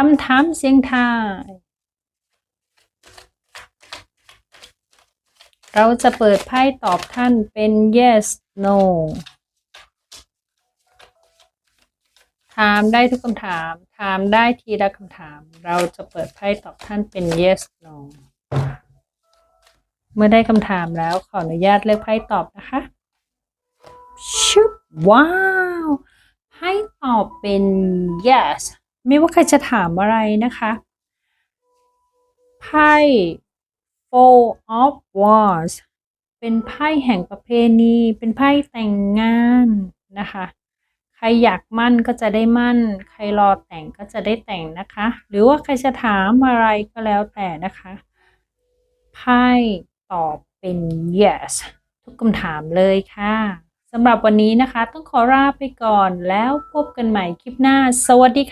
คำถามเสียงทาย เราจะเปิดไพ่ตอบท่านเป็น yes no ถามได้ทุกคำถาม ถามได้ทีละคำถาม เราจะเปิดไพ่ตอบท่านเป็น yes no เมื่อได้คำถามแล้วขออนุญาตเลือกไพ่ตอบนะคะชุบว้าว ไพ่ตอบเป็น yes ไม่ว่าใครจะถามอะไรนะคะไพ่ four of wands เป็นไพ่แห่งประเพณี เป็นไพ่แต่งงานนะคะ ใครอยากมั่นก็จะได้มั่น ใครรอแต่งก็จะได้แต่งนะคะ หรือว่าใครจะถามอะไรก็แล้วแต่นะคะไพ่ตอบเป็น yes ทุกคำถามเลยค่ะสำหรับวันนี้นะคะ ต้องขอลาไปก่อนแล้วพบกันใหม่คลิปหน้า สวัสดีค่ะ